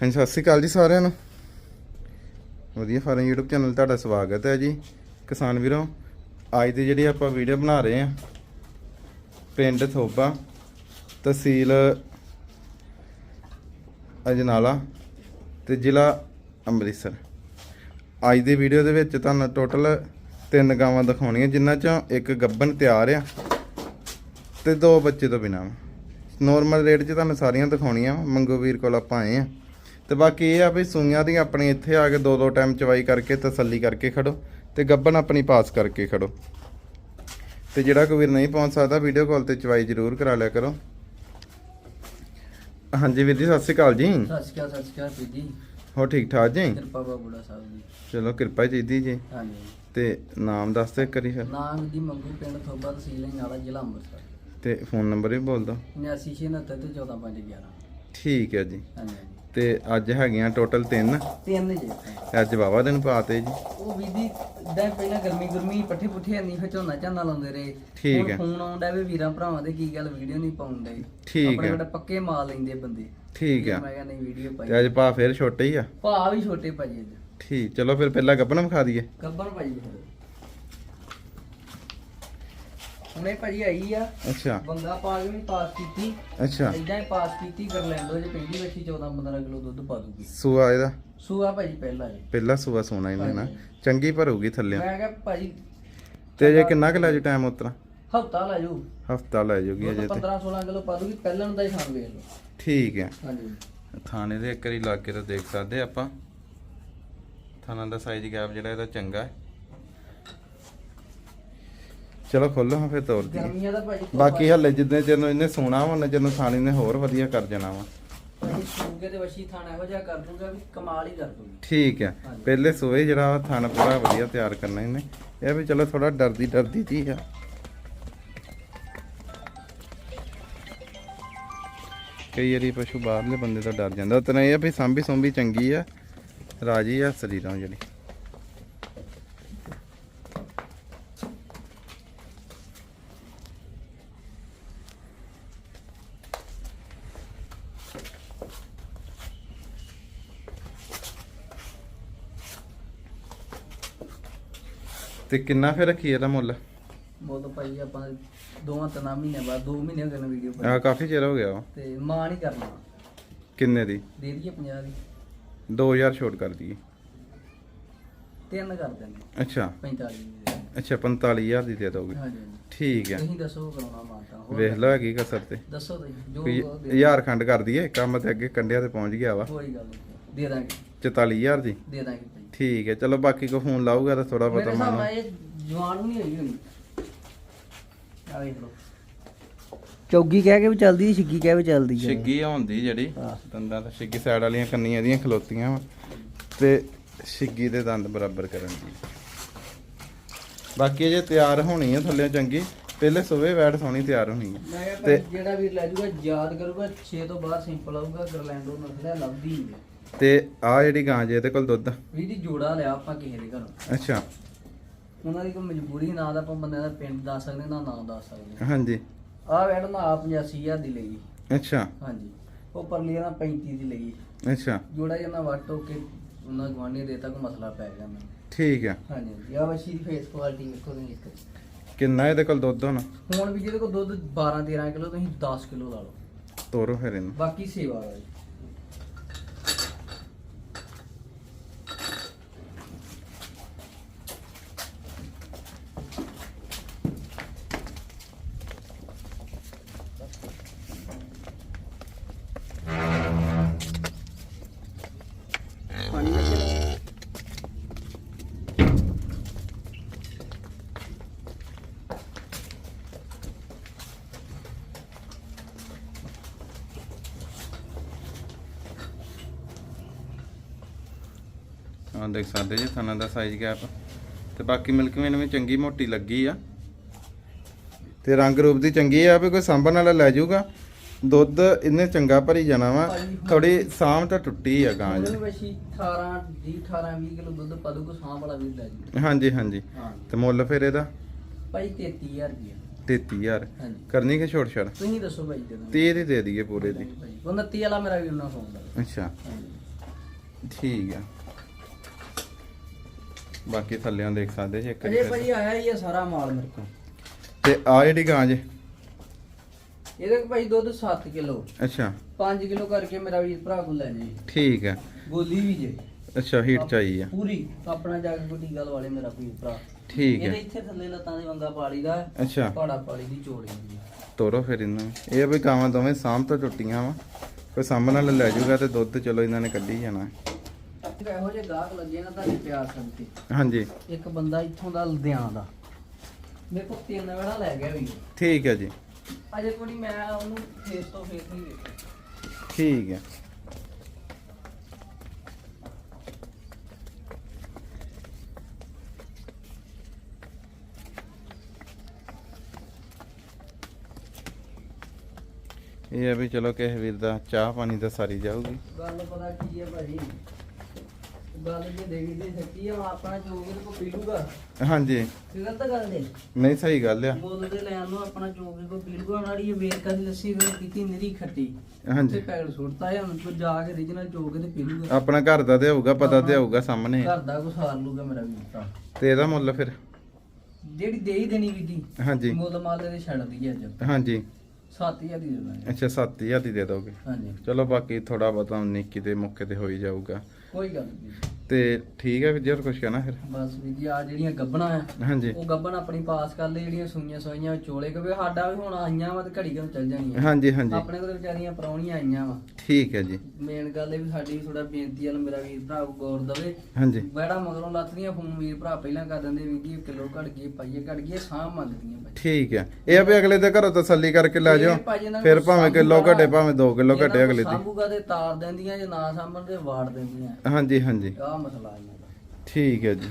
ਹਾਂਜੀ, ਸਤਿ ਸ਼੍ਰੀ ਅਕਾਲ ਜੀ ਸਾਰਿਆਂ ਨੂੰ। ਵਧੀਆ ਫਾਰਮ YouTube ਚੈਨਲ ਤੁਹਾਡਾ ਸਵਾਗਤ ਹੈ ਜੀ। ਕਿਸਾਨ ਵੀਰੋ, ਅੱਜ ਦੀ ਜਿਹੜੀ ਆਪਾਂ ਵੀਡੀਓ ਬਣਾ ਰਹੇ ਹਾਂ, ਪਿੰਡ ਥੋਬਾ, ਤਹਿਸੀਲ ਅਜਨਾਲਾ ਤੇ ਜ਼ਿਲ੍ਹਾ ਅੰਮ੍ਰਿਤਸਰ। ਅੱਜ ਦੀ ਵੀਡੀਓ ਦੇ ਵਿੱਚ ਤੁਹਾਨੂੰ ਟੋਟਲ ਤਿੰਨ ਗਾਵਾਂ ਦਿਖਾਉਣੀਆਂ, ਜਿਨ੍ਹਾਂ ਚੋਂ ਇੱਕ ਗੱਬਨ ਤਿਆਰ ਆ ਤੇ ਦੋ ਬੱਚੇ ਤੋਂ ਬਿਨਾਂ। ਨੋਰਮਲ ਰੇਟ 'ਚ ਤੁਹਾਨੂੰ ਸਾਰੀਆਂ ਦਿਖਾਉਣੀਆਂ ਵਾਂ। ਮੰਗੋ ਵੀਰ ਕੋਲ ਆਪਾਂ ਆਏ ਆ ਤੇ ਬਾਕੀ ਇਹ ਆ ਵੀ ਸੂਈਆਂ ਦੀ ਆਪਣੀ ਇੱਥੇ ਆ ਕੇ ਦੋ ਦੋ ਟਾਈਮ ਚਵਾਈ ਕਰਕੇ ਤਸੱਲੀ ਕਰਕੇ ਖੜੋ ਤੇ ਗੱਬਨ ਆਪਣੀ ਪਾਸ ਕਰਕੇ ਖੜੋ। ਤੇ ਜਿਹੜਾ ਕੋਈ ਵੀਰ ਨਹੀਂ ਪਹੁੰਚ ਸਕਦਾ ਵੀਡੀਓ ਕਾਲ ਤੇ ਚਵਾਈ ਜ਼ਰੂਰ ਕਰਾ ਲਿਆ ਕਰੋ। ਹਾਂਜੀ ਵੀਰ ਜੀ ਸਤਿ ਸ਼੍ਰੀ ਅਕਾਲ ਜੀ। ਸਤਿ ਸ਼੍ਰੀ ਅਕਾਲ ਸਤਿ ਸ਼੍ਰੀ ਅਕਾਲ ਵੀਰ ਜੀ। ਹੋ ਠੀਕ ਠਾਕ ਜੀ? ਕਿਰਪਾ ਬਾਬੂੜਾ ਸਾਹਿਬ ਜੀ ਚਲੋ ਕਿਰਪਾ ਜੀ ਜੀ। ਹਾਂਜੀ। ਤੇ ਨਾਮ ਦੱਸ ਦੇ ਕਰੀ ਫਿਰ। ਨਾਮ ਦੀ ਮੰਗੂ ਪਿੰਡ ਥੋਬਾ ਤਹਿਸੀਲ ਨਾਲਾ ਜ਼ਿਲ੍ਹਾ ਅੰਮ੍ਰਿਤਸਰ। ਤੇ ਫੋਨ ਨੰਬਰ ਵੀ ਬੋਲ ਦੋ 7969 ਤੇ 14511 ਠੀਕ ਹੈ ਜੀ। ਹਾਂਜੀ। ਤੇ ਅੱਜ ਹੈਗੀਆਂ ਟੋਟਲ ਤਿੰਨ। ਤਿੰਨ ਜੇ। ਅੱਜ ਵਾਵਾ ਦਿਨ ਪਾਤੇ ਜੀ। ਉਹ ਵੀਰ ਜੀ ਦਾ ਪਹਿਲਾਂ ਗਰਮੀ ਗਰਮੀ ਪੱਠੇ ਪੁੱਠੇ ਨਹੀਂ ਫਿਰ ਝੋਨਾ ਝਾਨਾ ਲਾਉਂਦੇ ਰਹੇ। ਠੀਕ ਹੁਣ ਹੈ। ਫੋਨ ਆਉਂਦਾ ਵੀ ਵੀਰਾਂ ਭਰਾਵਾਂ ਦੇ ਕੀ ਗੱਲ ਵੀਡੀਓ ਨਹੀਂ ਪਾਉਂਦੇ ਠੀਕ ਆਪਣੇ ਹੈ। ਕੋਲ ਪੱਕੇ ਮਾਲ ਲੈਂਦੇ ਬੰਦੇ। ਠੀਕ ਆ ਮੈਂ ਕਹਿੰਦਾ ਨਹੀਂ ਵੀਡੀਓ ਤੇ ਪਾਈ ਅੱਜ ਭਾ ਫੇਰ ਛੋਟੇ ਹੀ ਆ। ਭਾ ਵੀ ਛੋਟੇ ਭਾਜੀ ਅੱਜ। ਠੀਕ ਚਲੋ ਫਿਰ ਪਹਿਲਾਂ ਗੱਬਨ ਵਿਖਾ ਦਈਏ। ਗੱਬਰ ਭਾਜੀ ਫਿਰ। ਹੁਣੇ ਭਾਜੀ ਆਈ ਆ। ਅੱਛਾ। ਬੰਗਾ ਪਾ ਕੇ ਵੀ ਪਾਸ ਕੀਤੀ। ਅੱਛਾ। ਇਦਾਂ ਹੀ ਪਾਸ ਕੀਤੀ ਗਰਲੈਂਡੋ ਜੇ ਪਹਿਲੀ ਬੱਚੀ 14 15 ਕਿਲੋ ਦੁੱਧ ਪਾ ਦੂਗੀ। ਸੂਆ ਇਹਦਾ? ਸੂਆ ਭਾਜੀ ਪਹਿਲਾ ਜੀ। ਪਹਿਲਾ ਸੂਆ ਸੋਨਾ ਇਹਨੇ ਨਾ। ਚੰਗੀ ਭਰੂਗੀ ਥੱਲੇ ਮੈਂ ਕਿਹਾ ਭਾਜੀ ਤੇ ਜੇ ਕਿੰਨਾ ਕੁ ਲੈ ਜੂ ਟਾਈਮ ਉਤਰਾ ਹਫਤਾ ਲੈ ਜੂ ਹਫਤਾ ਲੈ ਜੂਗੀ ਅਜੇ ਤੇ। 15 16 ਕਿਲੋ ਪਾ ਦੂਗੀ ਪਹਿਲਾਂ ਦਾ ਹੀ ਖਾਣ ਵੇਖ ਲਓ। ਠੀਕ ਹੈ। ਹਾਂਜੀ। ਥਾਣੇ ਦੇ ਇੱਕ ਵਾਰੀ ਲੱਗ ਕੇ ਤਾਂ ਦੇਖ ਸਕਦੇ ਆਪਾਂ। ਥਾਣਾ ਦਾ ਸਾਈਜ਼ ਗੈਪ ਜਿਹੜਾ ਇਹਦਾ ਚੰਗਾ ਹੈ। ਚਲੋ ਖੋਲੋ ਹਾਂ ਫਿਰ ਤੋਰ ਦੀ ਗਰਮੀਆਂ ਦਾ ਭਾਜੀ ਬਾਕੀ ਹੱਲੇ ਜਿੱਦਾਂ ਚਿਰ ਨੂੰ ਇਹਨੇ ਸੋਣਾ ਵਾ ਉਹਨਾਂ ਚਿਰ ਨੂੰ ਥਾਣੇ ਨੇ ਹੋਰ ਵਧੀਆ ਕਰ ਜਾਣਾ ਵਾ। ਭਾਜੀ ਸੂਗੇ ਤੇ ਵਸ਼ੀ ਥਾਣਾ ਇਹੋ ਜਿਹਾ ਕਰ ਦੂੰਗਾ ਵੀ ਕਮਾਲ ਹੀ ਕਰ ਦੂਗੀ। ਠੀਕ ਹਾਂਜੀ। ਪਹਿਲੇ ਸੋਏ ਜਿਹੜਾ ਵਾ ਥਣ ਪੂਰਾ ਵਧੀਆ ਤਿਆਰ ਕਰਨਾ ਇਹਨੇ। ਇਹ ਵੀ ਚਲੋ ਥੋੜਾ ਡਰਦੀ ਡਰਦੀ ਜੀ ਆ। ਕਈ ਵਾਰੀ ਪਸ਼ੂ ਬਾਹਰਲੇ ਬੰਦੇ ਤੋਂ ਡਰ ਜਾਂਦਾ। ਉਤਨਾ ਇਹ ਆ ਵੀ ਸਾਂਭੀ ਸੁੰਭੀ ਚੰਗੀ ਆ ਰਾਜੀ ਆ ਸਰੀਰਾਂ ਜਿਹੜੀ। ਤੇ ਕਿੰਨਾ ਫਿਰ ਰੱਖੀ ਇਹਦਾ ਮੁੱਲ? ਬਹੁਤ ਭਾਜੀ ਆਪਾਂ ਦੋਵਾਂ ਤਿੰਨਾਂ ਮਹੀਨੇ ਬਾਅਦ 2 ਮਹੀਨੇ ਹੋ ਗਏ ਨੇ ਵੀਡੀਓ ਆ ਕਾਫੀ ਚਿਰ ਹੋ ਗਿਆ ਵਾ। ਤੇ ਮਾਂ ਨਹੀਂ ਕਰਨਾ। ਕਿੰਨੇ ਦੀ? ਦੇ ਦਈਏ 50 ਦੀ। 2000 ਛੋਟ ਕਰ ਦਈਏ। ਤਿੰਨ ਕਰ ਦਿੰਦੇ ਅੱਛਾ। 45 ਦੀ ਦੇ ਦਿੰਦੇ। ਅੱਛਾ 45000 ਦੀ ਦੇ ਦੋਗੇ। ਹਾਂਜੀ ਹਾਂਜੀ। ਠੀਕ ਹੈ। ਤੁਸੀਂ ਦੱਸੋ ਕਰਾਉਣਾ ਮਾਤਾ ਹੋਰ ਵੇਖ ਲਓ ਹੈਗੀ ਕਸਰ ਤੇ। ਦੱਸੋ ਤੁਸੀਂ ਜੋ ਕੋਈ ਦੇ- ਹਜ਼ਾਰ ਖੰਡ ਕਰ ਦਈਏ ਕੰਮ ਤੇ ਅੱਗੇ ਕੰਡਿਆਂ ਤੇ ਪਹੁੰਚ ਗਿਆ ਵਾ। ਕੋਈ ਗੱਲ ਨਹੀਂ ਦੇ ਦਾਂਗੇ। 44000 ਦੀ। ਦੇ ਦਾਂਗੇ। ਭਾਈ ਠੀਕ ਹੈ ਚਲੋ ਬਾਕੀ ਕੋ ਫੋਨ ਲਾਊਗਾ ਤਾਂ ਥੋੜਾ ਮੇਰੇ ਬਹੁਤਾ ਹਿਸਾਬ ਮਾਨੋ। ਨਾਲ ਇਹ ਜਵਾਨ ਵੀ ਨਹੀਂ ਹੋਈ ਹੋਣੀ। ਆ ਵੇਖ ਲਓ। ਚੌਗੀ ਕਹਿ ਕੇ ਵੀ ਚੱਲਦੀ ਹੈ ਛਿੱਗੀ ਕਹਿ ਵੀ ਚੱਲਦੀ ਹੈ ਛਿੱਗੀ ਹੁੰਦੀ ਜਿਹੜੀ। ਦੰਦਾਂ ਤੇ ਛਿੱਗੀ ਸਾਈਡ ਵਾਲੀਆਂ ਕੰਨੀਆਂ ਇਹਦੀਆਂ ਖਲੋਤੀਆਂ ਵਾ ਤੇ ਛਿੱਗੀ ਦੇ ਦੰਦ ਬਰਾਬਰ ਕਰਨ ਦੀ। ਬਾਕੀ ਜੇ ਤਿਆਰ ਹੋਣੀ ਹੈ ਥੱਲੇ ਚੰਗੀ ਪਹਿਲੇ ਸਵੇ ਵੈਟ ਸੋਹਣੀ ਤਿਆਰ ਹੋਣੀ ਹੈ ਮੈਂ ਕਿਹਾ ਤੇ- ਭਾਈ ਜਿਹੜਾ ਵੀ ਲੈ ਜਾਊਗਾ ਯਾਦ ਕਰੂਗਾ 6 ਤੋਂ ਬਾਅਦ ਸਿੰਪਲ ਆਊਗਾ ਗਰਲੈਂਡੋ ਨਸਲ ਲੱਭਦੀ ਨਹੀਂ ਹੈ। ਤੇ ਆ ਜਿਹੜੀ ਗਾਂ ਜੇ ਇਹਦੇ ਕੋਲ ਦੁੱਧ? ਵੀ ਦੀ ਜੋੜਾ ਲਿਆ ਆਪਾਂ ਕਿਸੇ ਦੇ ਘਰੋਂ। ਅੱਛਾ। ਉਹਨਾਂ ਦੀ ਕੋਈ ਮਜਬੂਰੀ ਨਾ ਤਾਂ ਆਪਾਂ ਬੰਦੇ ਦਾ ਪਿੰਡ ਦੱਸ ਸਕਦੇ ਨਾ ਨਾਮ ਦੱਸ ਸਕਦੇ। ਹਾਂਜੀ। ਆਹ ਵੈਟ ਨਾ ਆਪ 85000 ਦੀ ਲਈ। ਅੱਛਾ। ਹਾਂਜੀ। ਉਹ ਪਰਲੀ ਨਾ 35 ਦੀ ਲਈ। ਅੱਛਾ। ਜੋੜਾ ਜਿਹਾ ਵੱਟ ਕੇ ਉਹਨਾਂ ਗਵਾਂਢੀ ਦੇ ਤੱਕ ਮਸਲਾ ਪੈ ਗਿਆ ਮੈਨੂੰ ਠੀਕ ਹੈ ਹਾਂਜੀ। ਆ ਵਸ਼ੀ ਦੀ ਫੇਸ ਕੁਆਲਿਟੀ ਵੇਖੋ ਤੁਸੀਂ ਇੱਕ। ਕਿੰਨਾ ਇਹਦੇ ਕੋਲ ਦੁੱਧ ਹੋਣਾ? ਹੁਣ ਵੀ ਜਿਹਦੇ ਕੋਲ ਦੁੱਧ 12 13 ਕਿਲੋ ਤੁਸੀਂ 10 ਕਿਲੋ ਲਾ ਲਓ। ਤੋਰੋ ਫਿਰ ਇਹਨੂੰ। ਬਾਕੀ ਸੇਵਾ ਦਾ ਆਹ ਦੇਖ ਸਕਦੇ ਜੀ ਥਾਣਾ ਦਾ ਸਾਈਜ਼ ਗੈਪ ਤੇ ਬਾਕੀ ਮਿਲਕ ਵੇਨ ਵੀ ਚੰਗੀ ਮੋਟੀ ਲੱਗੀ ਆ। ਤੇ ਰੰਗ ਰੂਪ ਦੀ ਚੰਗੀ ਆ ਵੀ ਕੋਈ ਸਾਂਭਣ ਵਾਲਾ ਲੈ ਜਾਊਗਾ। ਦੁੱਧ ਇਹਨੇ ਚੰਗਾ ਭਰੀ ਜਾਣਾ ਵਾ ਥੋੜੀ ਸਾਂਭ ਤਾਂ ਟੁੱਟੀ ਆ ਗਾਂ ਜੀ। ਵਸ਼ੀ 18 ਦੀ 18 20 ਕਿਲੋ ਦੁੱਧ ਪਾ ਦੂਗਾ ਸਾਂ ਵਾਲਾ ਵੀ ਲੈ ਜੀ ਹਾਂਜੀ ਹਾਂਜੀ। ਤੇ ਮੁੱਲ ਫਿਰ ਇਹਦਾ? ਭਾਈ 33000 ਰੁਪਏ 33000 ਹਾਂਜੀ। ਕਰਨੀ ਕਿ ਛੋਟ ਛੜ ਤੁਸੀਂ ਦੱਸੋ ਭਾਈ ਦੇ ਦਿਓ। 30 ਦੀ ਦੇ ਦਈਏ ਪੂਰੇ ਦੀ। ਭਾਈ ਉਹ 29 ਵਾਲਾ ਮੇਰਾ ਵੀ ਉਹਨਾਂ ਫੋਨ ਦਾ ਅੱਛਾ। ਠੀਕ ਆ। ਬਾਕੀ ਥੱਲਿਆਂ ਦੇਖ ਸਕਦੇ ਜੀ ਇੱਕ ਅਜੇ ਭਾਜੀ ਆਇਆ ਹੀ ਆ ਸਾਰਾ ਮਾਲ ਮੇਰੇ ਕੋਲ। ਤੇ ਆ ਜਿਹੜੀ ਗਾਂ ਜੇ? ਇਹਦੇ ਕੋਲ ਭਾਈ ਦੁੱਧ 7 ਕਿਲੋ। ਅੱਛਾ। 5 ਕਿਲੋ ਕਰਕੇ ਮੇਰਾ ਵੀਰ ਭਰਾ ਕੋਲ ਲੈ ਜੀ ਠੀਕ ਆ ਗੋਲੀ ਵੀ ਜੇ। ਅੱਛਾ ਹੀਟ ਚਾਹੀਏ ਆ। ਪੂਰੀ। ਆਪਣਾ ਜਾ ਕੇ ਕੋਈ ਗੱਲ ਵਾਲੇ ਮੇਰਾ ਵੀਰ ਭਰਾ। ਠੀਕ ਇਹਦੇ ਹੈ ਇੱਥੇ ਥੱਲੇ ਲੱਤਾਂ ਦੇ ਵੰਗਾ ਪਾਲੀ ਦਾ। ਅੱਛਾ। ਪਾੜਾ ਪਾਲੀ ਦੀ ਚੋੜੀ ਦੀ ਤੋਰੋ ਫਿਰ ਇਹਨਾਂ। ਇਹ ਵੀ ਗਾਵਾਂ ਦੋਵੇਂ ਸਾਂਭ ਤੋਂ ਟੁੱਟੀਆਂ ਵਾ। ਕੋਈ ਨਾਲ ਲੈ ਜਾਊਗਾ ਤੇ ਦੁੱਧ ਚਲੋ ਇਹਨਾਂ ਨੇ ਕੱਢੀ ਜਾਣਾ। ਇਹੋ ਜਿਹੇ ਗਾਹਕ ਲੱਗੇ ਨਾ ਤੁਹਾਡੇ ਪਿਆਰ ਸਦਕੇ ਹਾਂਜੀ। ਇੱਕ ਬੰਦਾ ਇੱਥੋਂ ਦਾ ਲੁਧਿਆਣਾ ਦਾ। ਮੇਰੇ ਕੋਲ ਤਿੰਨ ਵੇੜਾ ਲੈ ਗਿਆ ਵੀ। ਠੀਕ ਹੈ ਜੀ। ਅਜੇ ਕੋਈ ਮੈਂ ਉਹਨੂੰ ਫੇਸ ਤੋਂ ਫੇਸ ਨਹੀਂ ਵੇਖਿਆ। ਠੀਕ ਹੈ। ਇਹ ਆ ਵੀ ਚਲੋ ਕਿਸੇ ਵੀਰ ਦਾ ਚਾਹ ਪਾਣੀ ਤਾਂ ਸਾਰੀ ਜਾਊਗੀ। ਗੱਲ ਪਤਾ ਕੀ ਹੈ ਭਾਜੀ? ਗੱਲ ਜੇ ਦੇਖੀ ਦੇ ਸੱਚੀ ਆ ਆਪਣਾ ਚੋਗੇ ਕੋ ਪੀ ਲੂਗਾ। ਹਾਂਜੀ। ਗਲਤ ਗੱਲ ਦੇ ਨਹੀਂ ਸਹੀ ਗੱਲ ਆ। ਮੁੱਲ ਦੇ ਲੈਣ ਨੂੰ ਆਪਣਾ ਕੋ ਵੇਰਕਾ ਦੀ ਲੱਸੀ ਦੇ ਪੀਤੀ ਨਿਰੀ ਖੱਟੀ। ਤੇ ਹਾਂਜੀ ਪੈਕਟ ਸੁੱਟਤਾ ਹੈ ਹੁਣ ਤੂੰ ਜਾ ਕੇ ਰੀਜਨਲ ਚੋਗੇ ਤੇ ਪੀ ਲੂਗਾ। ਆਪਣਾ ਘਰ ਦਾ ਤੇ ਹੋਊਗਾ ਪਤਾ ਤੇ ਹੋਊਗਾ ਸਾਹਮਣੇ। ਘਰ ਦਾ ਕੋ ਸਾਰ ਲੂਗਾ ਮੇਰਾ ਵੀਰ ਤਾਂ। ਤੇ ਇਹਦਾ ਮੁੱਲ ਫਿਰ? ਜਿਹੜੀ ਦੇ ਹੀ ਦੇਣੀ ਵੀ ਦੀ ਹਾਂਜੀ। ਮੁੱਲ ਮਾਲ ਦੇ ਛੱਡ ਦਈਏ ਅੱਜ। ਹਾਂਜੀ। 7000 ਦੀ ਦੇ ਦਾਂਗੇ। ਅੱਛਾ 7000 ਦੀ ਦੇ ਦੋਗੇ। ਹਾਂਜੀ। ਚਲੋ ਬਾਕੀ ਥੋੜਾ ਬਹੁਤਾ ਨਿੱਕੀ ਦੇ ਮੌਕੇ ਤੇ ਹੋ ਹੀ ਜਾਊਗਾ ਕੋਈ ਗੱਲ ਨਹੀਂ ਤੇ ਠੀਕ ਹੈ ਵੀ ਜੇ ਹੋਰ ਕੁਝ ਕਹਿਣਾ ਫਿਰ? ਬਸ ਵੀ ਜੀ ਆ ਜਿਹੜੀਆਂ ਗੱਬਣਾ ਆ ਹਾਂਜੀ। ਉਹ ਗੱਬਣ ਆਪਣੀ ਪਾਸ ਕਰ ਲਈ ਜਿਹੜੀਆਂ ਸੂਈਆਂ ਸੋਈਆਂ ਚੋਲੇ ਕਿਉਂਕਿ ਸਾਡਾ ਵੀ ਹੁਣ ਆਈਆਂ ਵਾ ਤੇ ਘੜੀ ਘੜੀ ਚੱਲ ਜਾਣੀਆਂ। ਹਾਂਜੀ ਹਾਂਜੀ। ਆਪਣੇ ਕੋਲ ਵਿਚਾਰੀਆਂ ਪਰੌਣੀਆਂ ਆਈਆਂ ਵਾ। ਠੀਕ ਹੈ ਜੀ। ਮੇਨ ਗੱਲ ਇਹ ਵੀ ਸਾਡੀ ਥੋੜਾ ਬੇਨਤੀ ਆ ਮੇਰਾ ਵੀਰ ਭਰਾ ਗੌਰ ਦਵੇ। ਹਾਂਜੀ। ਬੜਾ ਮਗਰੋਂ ਲੱਥਦੀਆਂ ਫੋਨ ਵੀਰ ਭਰਾ ਪਹਿਲਾਂ ਕਰ ਦਿੰਦੇ ਵੀ ਜੀ ਕਿਲੋ ਘਟ ਗਈ ਪਾਈਏ ਘਟ ਗਈ ਸਾਹ ਮੰਗਦੀਆਂ ਠੀਕ ਹੈ। ਇਹ ਆ ਵੀ ਅਗਲੇ ਦੇ ਘਰੋਂ ਤਸੱਲੀ ਕਰਕੇ ਲੈ ਜਾਓ। ਫਿਰ ਭਾਵੇਂ ਕਿਲੋ ਘਟੇ ਭਾਵੇਂ 2 ਕਿਲੋ ਘਟੇ ਅਗਲੇ ਦੀ। ਸਾਂਭੂਗਾ ਤੇ ਤਾਰ ਦਿੰਦੀਆਂ ਜੇ ਨਾ ਸਾਂਭਣ ਤੇ ਵਾੜ ਦਿੰਦੀਆਂ। ਹਾਂਜੀ ਹਾਂਜੀ। ਆਹ ਮਸਲਾ ਇਹਨਾਂ ਦਾ। ਠੀਕ ਹੈ ਜੀ।